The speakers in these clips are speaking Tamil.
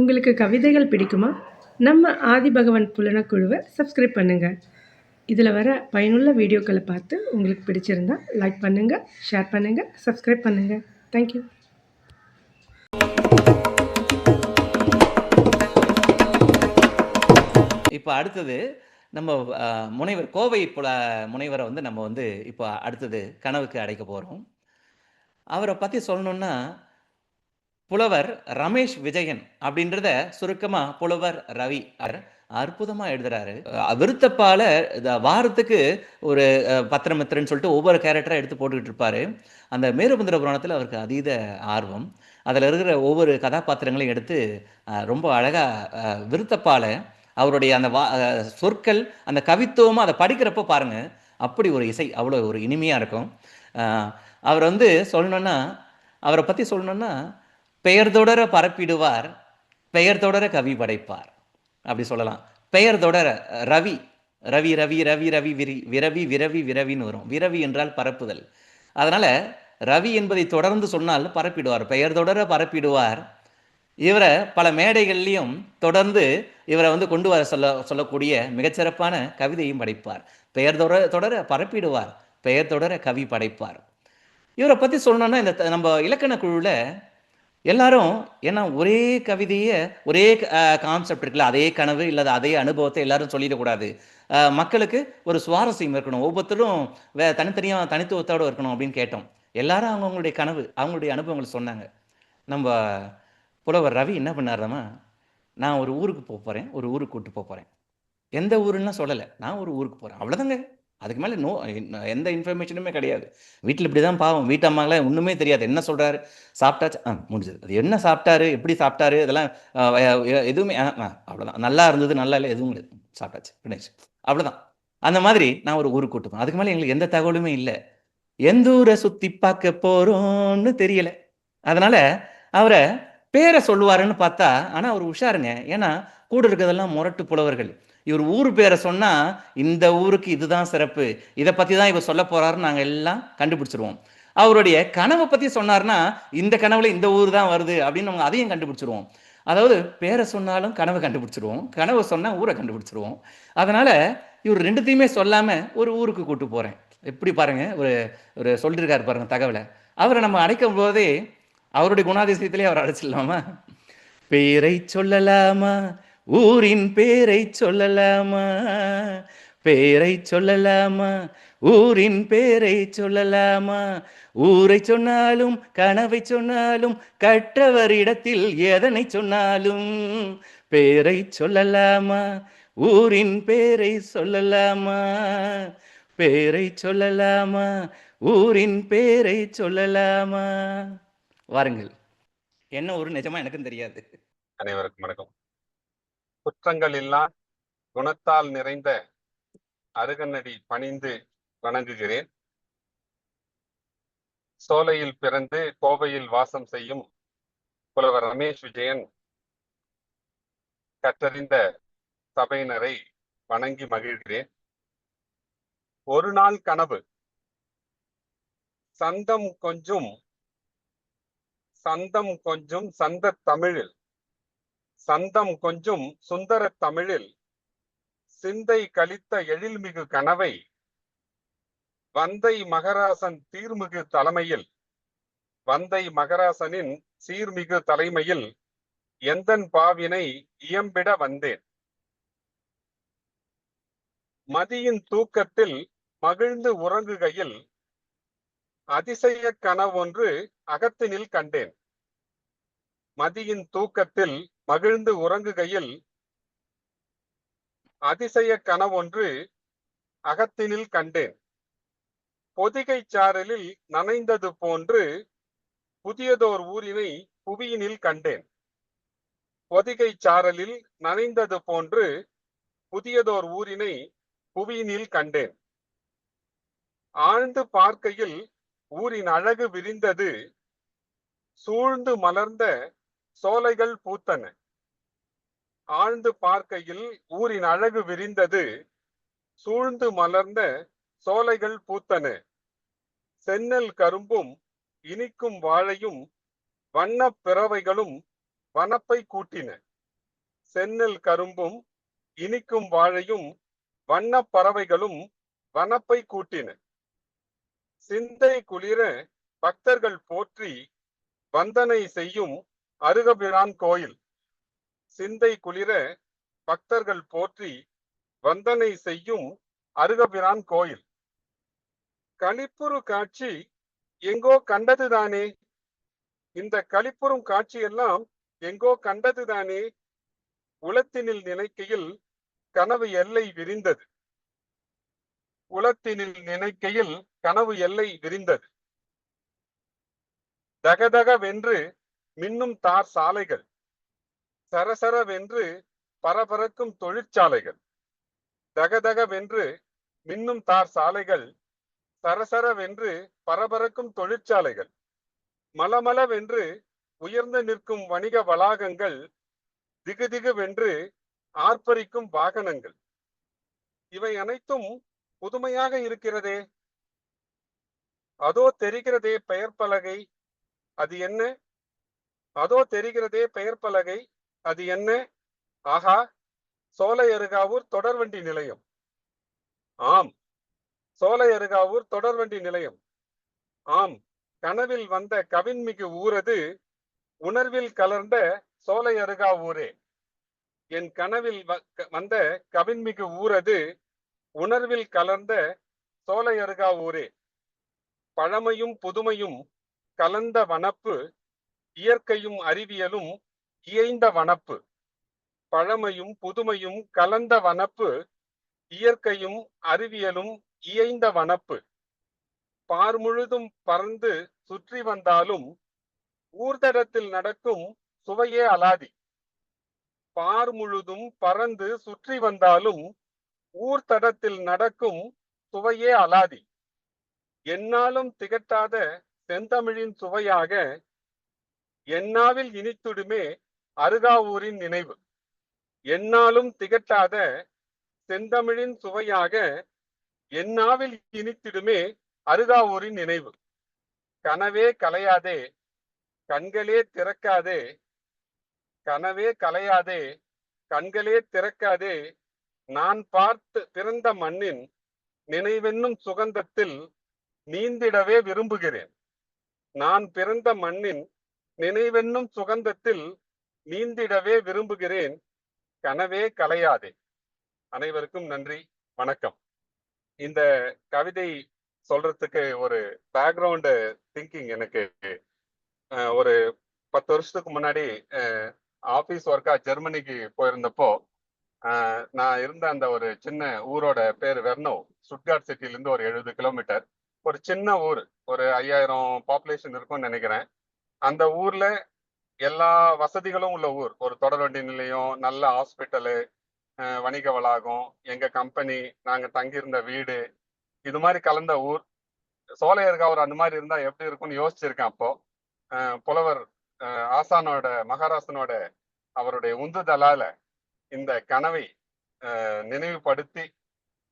உங்களுக்கு கவிதைகள் பிடிக்குமா? நம்ம ஆதிபகவன் புலனக்குழுவை சப்ஸ்கிரைப் பண்ணுங்கள் இதில் வர பயனுள்ள வீடியோக்களை பார்த்து உங்களுக்கு பிடிச்சிருந்தா லைக் பண்ணுங்கள் ஷேர் பண்ணுங்கள் சப்ஸ்கிரைப் பண்ணுங்கள் தேங்க்யூ இப்போ அடுத்தது நம்ம முனைவர் கோவை புல முனைவரை வந்து நம்ம வந்து இப்போ அடுத்தது கனவுக்கு அடைக்க போகிறோம் அவரை பற்றி சொல்லணுன்னா புலவர் ரமேஷ் விஜயன் அப்படின்றத சுருக்கமாக புலவர் ரவி அவர் அற்புதமாக எழுதுறாரு. விருத்தப்பால இந்த வாரத்துக்கு ஒரு பத்திரமித்திரன்னு சொல்லிட்டு ஒவ்வொரு கேரக்டராக எடுத்து போட்டுக்கிட்டு இருப்பாரு. அந்த மேருபுந்திர புராணத்தில் அவருக்கு அதீத ஆர்வம். அதில் இருக்கிற ஒவ்வொரு கதாபாத்திரங்களையும் எடுத்து ரொம்ப அழகாக விருத்தப்பால அவருடைய அந்த வா சொற்கள் அந்த கவித்துவமாக அதை படிக்கிறப்போ பாருங்க அப்படி ஒரு இசை அவ்வளோ ஒரு இனிமையாக இருக்கும். அவர் வந்து சொல்லணும்னா அவரை பற்றி சொல்லணும்னா பெயர் தொடர பரப்பிடுவார் பெயர் தொடர கவி படைப்பார். அப்படி சொல்லலாம். பெயர் தொடர ரவி ரவி ரவி ரவி ரவி விரி விரவி விரவி விரவின்னு வரும். விரவி என்றால் பரப்புதல். அதனால ரவி என்பதை தொடர்ந்து சொன்னால் பரப்பிடுவார். பெயர் தொடர பரப்பிடுவார். இவரை பல மேடைகள்லையும் தொடர்ந்து இவரை வந்து கொண்டு வர சொல்ல சொல்லக்கூடிய மிகச்சிறப்பான கவிதையும் படைப்பார். பெயர் தொடர தொடர பரப்பிடுவார். பெயர் தொடர கவி படைப்பார். இவரை பற்றி சொல்லணும்னா இந்த த- நம்ம இலக்கண குழுவில் எல்லாரும் ஏன்னா ஒரே கவிதையை ஒரே கான்செப்ட் இருக்குல்ல அதே கனவு இல்லாத அதே அனுபவத்தை எல்லாரும் சொல்லிடக்கூடாது. மக்களுக்கு ஒரு சுவாரஸ்யம் இருக்கணும். ஒவ்வொருத்தரும் வே தனித்தனியாக தனித்துவத்தோடு இருக்கணும் அப்படின்னு கேட்டோம். எல்லாரும் அவங்கவுங்களுடைய கனவு அவங்களுடைய அனுபவங்களை சொன்னாங்க. நம்ம புலவர் ரவி என்ன பண்ணாருமா நான் ஒரு ஊருக்கு போக போகிறேன் ஒரு ஊருக்கு கூப்பிட்டு போக போகிறேன் எந்த ஊருன்னா சொல்லலை. நான் ஒரு ஊருக்கு போகிறேன் அவ்வளோதாங்க அதுக்கு மேலே நோ எந்த இன்ஃபர்மேஷனுமே கிடையாது. வீட்டில் இப்படி தான் பாவம். வீட்டு அம்மாங்களாம் ஒன்றுமே தெரியாது. என்ன சொல்கிறாரு சாப்பிட்டாச்சு. ஆ முடிஞ்சது. அது என்ன சாப்பிட்டாரு? எப்படி சாப்பிட்டாரு? இதெல்லாம் எதுவுமே ஆ ஆ, அவ்வளோதான் நல்லா இருந்தது நல்லா இல்லை எதுவும் கிடையாது சாப்பிட்டாச்சு. ஃபினிஷ் அவ்வளோதான் அந்த மாதிரி நான் ஒரு ஊருக்கு கூட்டு அதுக்கு மேலே எங்களுக்கு எந்த தகவலுமே இல்லை. எந்த ஊரை சுற்றி பார்க்க போகிறோம்னு தெரியல. அதனால் அவரை பேரை சொல்லுவாருன்னு பார்த்தா ஆனால் அவர் உஷாருங்க. ஏன்னா கூட இருக்கிறதெல்லாம் முரட்டு புலவர்கள். இவர் ஊர் பேரை சொன்னால் இந்த ஊருக்கு இதுதான் சிறப்பு. இதை பற்றி தான் இவர் சொல்ல போகிறாருன்னு நாங்கள் எல்லாம் கண்டுபிடிச்சிருவோம். அவருடைய கனவை பற்றி சொன்னார்னா இந்த கனவுல இந்த ஊர் தான் வருது அப்படின்னு நம்ம அதையும் கண்டுபிடிச்சிருவோம். அதாவது பேரை சொன்னாலும் கனவை கண்டுபிடிச்சிருவோம். கனவை சொன்னால் ஊரை கண்டுபிடிச்சிருவோம். அதனால் இவர் ரெண்டுத்தையுமே சொல்லாமல் ஒரு ஊருக்கு கூட்டு போகிறேன் எப்படி பாருங்க ஒரு ஒரு சொல்லிருக்காரு பாருங்க தகவலை. அவரை நம்ம அடைக்கும் போதே அவருடைய குணாதிசயத்திலே அவர் அடைச்சிடலாமா? பேரை சொல்லலாமா? ஊரின் பேரை சொல்லலாமா? பேரை சொல்லலாமா? ஊரின் பேரை சொல்லலாமா? ஊரை சொன்னாலும் கனவை சொன்னாலும் கற்றவரிடத்தில் எதனை சொன்னாலும் பேரை சொல்லலாமா? ஊரின் பேரை சொல்லலாமா? பேரை சொல்லலாமா? ஊரின் பேரை சொல்லலாமா? வாருங்கள். என்ன ஒரு நிஜமா எனக்கும் தெரியாது. அனைவருக்கும் வணக்கம். குற்றங்கள் இல்லா குணத்தால் நிறைந்த அருகநடி பணிந்து வணங்குகிறேன். சோலையில் பிறந்து கோவையில் வாசம் செய்யும் புலவர் ரமேஷ் விஜயன் கற்றறிந்த சபையினரை வணங்கி மகிழ்கிறேன். ஒரு நாள் கனவு. சந்தம் கொஞ்சம் சந்தம் கொஞ்சம் சந்த தமிழில் சந்தம் கொஞ்சும் சுந்தர தமிழில் சிந்தை கலித்த எழில்மிகு கனவை வந்தை மகராசன் தீர்மிகு தலைமையில் வந்தை மகராசனின் சீர்மிகு தலைமையில் எந்தன் பாவினை இயம்பிட வந்தேன்? மதியின் தூக்கத்தில் மகிழ்ந்து உறங்குகையில் அதிசய கனவொன்று அகத்தினில் கண்டேன். மதியின் தூக்கத்தில் மகிழ்ந்து உறங்குகையில் அதிசய கனவொன்று அகத்தினில் கண்டேன். பொதிகை சாரலில் நனைந்தது போன்று புதியதோர் ஊரினை புவியினில் கண்டேன். பொதிகை சாரலில் நனைந்தது போன்று புதியதோர் ஊரினை புவியினில் கண்டேன். ஆழ்ந்து பார்க்கையில் ஊரின் அழகு விரிந்தது சூழ்ந்து மலர்ந்த சோலைகள் பூத்தன. ஆழ்ந்து பார்க்கையில் ஊரின் அழகு விரிந்தது. சூழ்ந்து மலர்ந்த சோலைகள் பூத்தன. சென்னல் கரும்பும் இனிக்கும் வாழையும் வண்ணப் பிறவைகளும் வனப்பை கூட்டின. சென்னல் கரும்பும் இனிக்கும் வாழையும் வண்ணப் பறவைகளும் வனப்பை கூட்டின. சிந்தை குளிர பக்தர்கள் போற்றி வந்தனை செய்யும் அருகபிரான் கோயில். சிந்தை குளிர பக்தர்கள் போற்றி வந்தனை செய்யும் அருகபிரான் கோயில். கழிப்புறு காட்சி எங்கோ கண்டதுதானே? இந்த களிப்புறும் காட்சியெல்லாம் எங்கோ கண்டதுதானே? உளத்தினில் நினைக்கையில் கனவு எல்லை விரிந்தது. உளத்தினில் நினைக்கையில் கனவு எல்லை விரிந்தது. தகதகவென்று மின்னும் தார் சாலைகள். சரசரவென்று பரபரக்கும் தொழிற்சாலைகள். தகதகவென்று மின்னும் தார் சாலைகள். சரசரவென்று பரபரக்கும் தொழிற்சாலைகள். மலமளவென்று உயர்ந்து நிற்கும் வணிக வளாகங்கள். திகுதிகுவென்று ஆர்ப்பரிக்கும் வாகனங்கள். இவை அனைத்தும் புதுமையாக இருக்கிறதே. அதோ தெரிகிறதே பெயர் பலகை. அது என்ன? அதோ தெரிகிறதே பெயர் பலகை. அது என்ன? ஆகா சோலையருகாவூர் தொடர்வண்டி நிலையம். ஆம் சோலையருகாவூர் தொடர்வண்டி நிலையம். ஆம் கனவில் வந்த கவின்மிகு ஊரது உணர்வில் கலர்ந்த சோலையருகாவூரே. என் கனவில் வ- க- வந்த கவின்மிகு ஊரது உணர்வில் கலர்ந்த சோலையருகாவூரே. பழமையும் புதுமையும் கலந்த வனப்பு இயற்கையும் அறிவியலும் இயைந்த வனப்பு. பழமையும் புதுமையும் கலந்த வனப்பு இயற்கையும் அறிவியலும் இயைந்த வனப்பு. பார் முழுதும் பறந்து சுற்றி வந்தாலும் ஊர்தடத்தில் நடக்கும் சுவையே அலாதி. பார் முழுதும் பறந்து சுற்றி வந்தாலும் ஊர்தடத்தில் நடக்கும் சுவையே அலாதி. என்னாலும் திகட்டாத செந்தமிழின் சுவையாக என்னாவில் இனித்துடுமே அருகாவூரின் நினைவு. என்னாலும் திகட்டாத செந்தமிழின் சுவையாக என்னாவில் இனித்திடுமே அருகாவூரின் நினைவு. கனவே கலையாதே கண்களே திறக்காதே கனவே கலையாதே கண்களே திறக்காதே நான் பார்த்து பிறந்த மண்ணின் நினைவென்னும் சுகந்தத்தில் நீந்திடவே விரும்புகிறேன். நான் பிறந்த மண்ணின் நினைவென்னும் சுகந்தத்தில் நீந்திடவே விரும்புகிறேன். கனவே கலையாதே. அனைவருக்கும் நன்றி வணக்கம். இந்த கவிதை சொல்றதுக்கு ஒரு பேக்ரவுண்டு திங்கிங் எனக்கு ஒரு பத்து வருஷத்துக்கு முன்னாடி ஆபீஸ் ஒர்க்கா ஜெர்மனிக்கு போயிருந்தப்போ நான் இருந்த அந்த ஒரு சின்ன ஊரோட பேர் வெர்னோ சுட்காட் சிட்டில இருந்து ஒரு எழுபது கிலோமீட்டர் ஒரு சின்ன ஊர் ஒரு ஐயாயிரம் பாப்புலேஷன் இருக்கும்னு நினைக்கிறேன். அந்த ஊர்ல எல்லா வசதிகளும் உள்ள ஊர். ஒரு தொடர்வண்டி நிலையம் நல்ல ஹாஸ்பிட்டலு வணிக வளாகம் எங்க கம்பெனி நாங்க தங்கியிருந்த வீடு இது மாதிரி கலந்த ஊர். சோலையர்காவர் அந்த மாதிரி இருந்தா எப்படி இருக்கும்னு யோசிச்சிருக்கேன் அப்போ. புலவர் ஆசானோட மகாராசனோட அவருடைய உந்துதலால இந்த கனவை அஹ் நினைவுபடுத்தி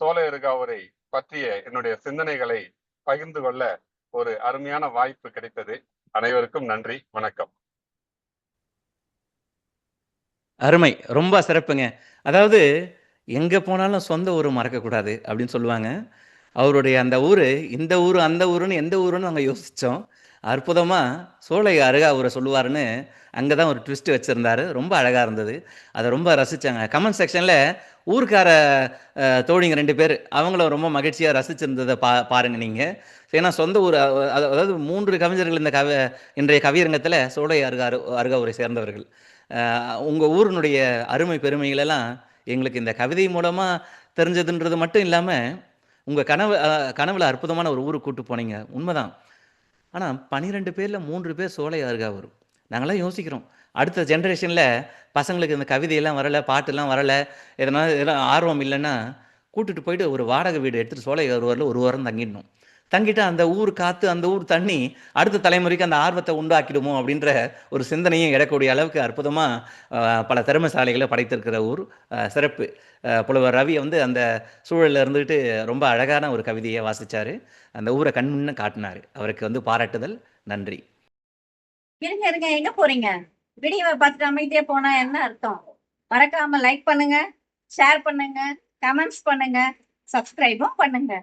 சோலையர்காவரை பற்றிய என்னுடைய சிந்தனைகளை பகிர்ந்து கொள்ள ஒரு அருமையான வாய்ப்பு கிடைத்தது. அனைவருக்கும் நன்றி வணக்கம். அருமை ரொம்ப சிறப்புங்க. அதாவது எங்கே போனாலும் சொந்த ஊர் மறக்கக்கூடாது அப்படின்னு சொல்லுவாங்க. அவருடைய அந்த ஊர் இந்த ஊர் அந்த ஊருன்னு எந்த ஊருன்னு நாங்கள் யோசித்தோம் அற்புதமாக சோலை அருகா அவரை சொல்லுவாருன்னு அங்கே தான் ஒரு ட்விஸ்ட் வச்சுருந்தாரு. ரொம்ப அழகாக இருந்தது. அதை ரொம்ப ரசித்தாங்க கமெண்ட் செக்ஷனில் ஊருக்கார தோழிங்க ரெண்டு பேர் அவங்களும் ரொம்ப மகிழ்ச்சியாக ரசிச்சிருந்ததை பா பாருங்க நீங்கள் ஏன்னா சொந்த ஊர் அதாவது மூன்று கவிஞர்கள் இந்த கவி இன்றைய கவியரங்கத்தில் சோலை அருகா அருகா ஊரை சேர்ந்தவர்கள் உங்கள் ஊரினுடைய அருமை பெருமைகளெல்லாம் எங்களுக்கு இந்த கவிதை மூலமாக தெரிஞ்சதுன்றது மட்டும் இல்லாமல் உங்கள் கனவு கனவில் அற்புதமான ஒரு ஊருக்கு கூப்பிட்டு போனீங்க. உண்மைதான். ஆனால் பன்னிரெண்டு பேரில் மூன்று பேர் சோலை வரும் நாங்களாம் யோசிக்கிறோம். அடுத்த ஜென்ரேஷனில் பசங்களுக்கு இந்த கவிதையெல்லாம் வரலை பாட்டெல்லாம் வரலை எதனா இதெல்லாம் ஆர்வம் இல்லைன்னா கூட்டுட்டு போயிட்டு ஒரு வாடகை வீடு எடுத்துகிட்டு சோலை வரல ஒரு வாரம் தங்கிடணும். தங்கிட்டு அந்த ஊர் காற்று அந்த ஊர் தண்ணி அடுத்த தலைமுறைக்கு அந்த ஆர்வத்தை உண்டாக்கிடுமோ அப்படின்ற ஒரு சிந்தனையும் எடக்கூடிய அளவுக்கு அற்புதமாக பல திறமைசாலைகளை படைத்திருக்கிற ஊர் சிறப்பு. புலவர் ரவி வந்து அந்த சூழலில் இருந்துக்கிட்டு ரொம்ப அழகான ஒரு கவிதையை வாசிச்சாரு. அந்த ஊரை கண்முன்ன காட்டினார். அவருக்கு வந்து பாராட்டுதல். நன்றி. இருங்க இருங்க. எங்க போறீங்க? வீடியோவை பார்த்துட்டு அமைதியே போனா என்ன அர்த்தம்? மறக்காம லைக் பண்ணுங்க ஷேர் பண்ணுங்க கமெண்ட்ஸ் பண்ணுங்க சப்ஸ்கிரைபும் பண்ணுங்க.